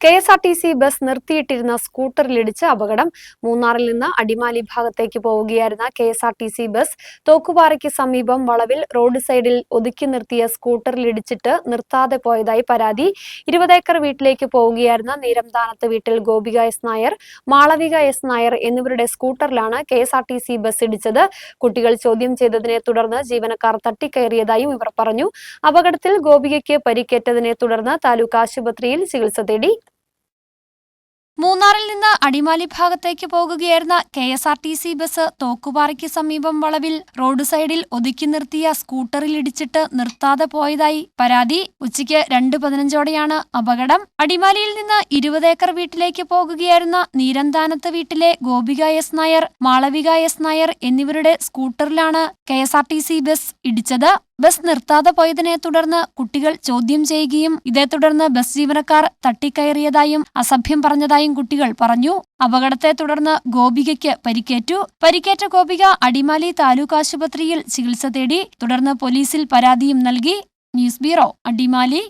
K S R T C bus നിർത്തിയിട്ടിരുന്ന സ്കൂട്ടറിലിടിച്ച് അപകടം. മൂന്നാറിൽ നിന്ന് അടിമാലി ഭാഗത്തേക്ക് പോവുകയായിരുന്ന K S R T C bus തോക്കുപാറയ്ക്ക് സമീപം വളവിൽ റോഡ് സൈഡിൽ ഒതുക്കി നിർത്തിയ സ്കൂട്ടറിലിടിച്ചിട്ട് നിർത്താതെ പോയതായി പരാതി. ഇരുപതേക്കർ വീട്ടിലേക്ക് പോവുകയായിരുന്ന നീരംതാനത്ത് വീട്ടിൽ ഗോപിക എസ് നായർ മാളവിക എസ് നായർ എന്നിവരുടെ സ്കൂട്ടറിലാണ് K S R T C bus ഇടിച്ചത്. കുട്ടികൾ ചോദ്യം ചെയ്തതിനെ തുടർന്ന് ജീവനക്കാർ തട്ടിക്കയറിയതായും ഇവർ പറഞ്ഞു. അപകടത്തിൽ ഗോപികയ്ക്ക് പരിക്കേറ്റതിനെ തുടർന്ന് താലൂക്ക് ആശുപത്രിയിൽ ചികിത്സ തേടി മൂന്നാറിൽ നിന്ന് അടിമാലി ഭാഗത്തേക്ക് പോകുകയായിരുന്ന K S R T C bus തോക്കുപാറയ്ക്ക് സമീപം വളവിൽ റോഡ് സൈഡിൽ ഒതുക്കി നിർത്തിയ സ്കൂട്ടറിൽ ഇടിച്ചിട്ട് നിർത്താതെ പോയതായി പരാതി. ഉച്ചയ്ക്ക് രണ്ട് പതിനഞ്ചോടെയാണ് അപകടം. അടിമാലിയിൽ നിന്ന് ഇരുപത് ഏക്കർ വീട്ടിലേക്ക് പോകുകയായിരുന്ന നീരന്താനത്ത് വീട്ടിലെ ഗോപിക എസ് നായർ മാളവിക എസ് നായർ എന്നിവരുടെ സ്കൂട്ടറിലാണ് K S R T C bus ഇടിച്ചത്. ബസ് നിർത്താതെ പോയതിനെ തുടർന്ന് കുട്ടികൾ ചോദ്യം ചെയ്യുകയും ഇതേ തുടർന്ന് ബസ് ജീവനക്കാർ തട്ടിക്കയറിയതായും അസഭ്യം പറഞ്ഞതായും കുട്ടികൾ പറഞ്ഞു അപകടത്തെ തുടർന്ന് ഗോപികയ്ക്ക് പരിക്കേറ്റു. പരിക്കേറ്റ ഗോപിക അടിമാലി താലൂക്ക് ആശുപത്രിയിൽ ചികിത്സ തേടി തുടർന്ന് പോലീസിൽ പരാതിയും നൽകി. News bureau Adimali.